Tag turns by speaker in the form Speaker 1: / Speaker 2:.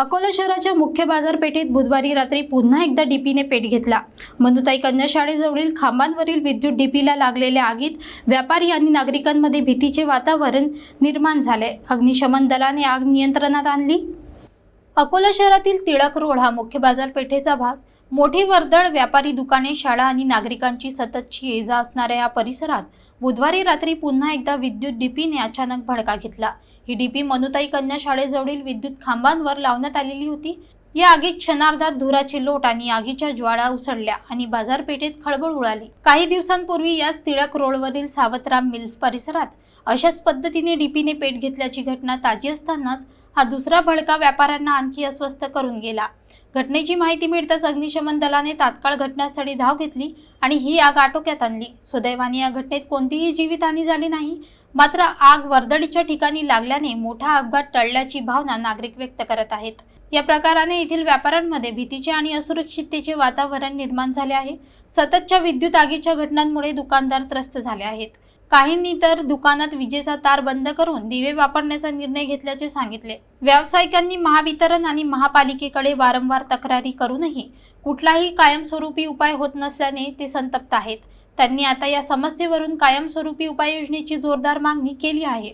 Speaker 1: अकोला शहराच्या मुख्य बाजारपेठेत बुधवारी रात्री पुन्हा एकदा डीपीने पेट घेतला. मनुताई कन्या शाळेजवळील खांबांवरील विद्युत डीपीला लागलेल्या आगीत व्यापारी आणि नागरिकांमध्ये भीतीचे वातावरण निर्माण झाले. अग्निशमन दलाने आग नियंत्रणात आणली. अकोला शहरातील टिळक रोड हा मुख्य बाजारपेठेचा भाग. मोठी वर्दळ व्यापारी दुकाने शाळा आणि नागरिकांची सततची ये जा असणाऱ्या या परिसरात बुधवारी रात्री पुन्हा एकदा विद्युत डीपीने अचानक भडका घेतला. ही डीपी मनुताई कन्या शाळेजवळील विद्युत खांबांवर लावण्यात आलेली होती. या आगीत क्षणार्धात धुराची लोट आणि आगीच्या ज्वाळा उसळल्या आणि बाजारपेठेत खळबळ उडाली. काही दिवसांपूर्वी याच टिळक रोडवरील सावतराम मिल्स परिसरात अशाच पद्धतीने डीपीने पेट घेतल्याची घटना ताजी असतानाच हा दुसरा भडका व्यापाऱ्यांना आणखी अस्वस्थ करून गेला. घटनेची माहिती मिळताच अग्निशमन दलाने तात्काळ घटनास्थळी धाव घेतली आणि ही आग आटोक्यात आणली. सुदैवाने या घटनेत कोणतीही जीवितहानी झाली नाही. मात्र आग वर्दळीच्या ठिकाणी लागल्याने मोठा अपघात टळल्याची भावना नागरिक व्यक्त करत आहेत. या प्रकाराने येथील व्यापाऱ्यांमध्ये भीतीचे आणि असुरक्षिततेचे वातावरण निर्माण झाले आहे. सततच्या विद्युत आगीच्या घटनांमुळे दुकानदार त्रस्त झाले आहेत. काहींनी तर दुकानात विजेचा तार बंद करून दिवे वापरण्याचा निर्णय घेतल्याचे सांगितले. व्यावसायिकांनी महावितरण आणि महापालिकेकडे वारंवार तक्रारी करूनही कुठलाही कायमस्वरूपी उपाय होत नसल्याने ते संतप्त आहेत. त्यांनी आता या समस्येवरून कायमस्वरूपी उपाययोजनेची जोरदार मागणी केली आहे.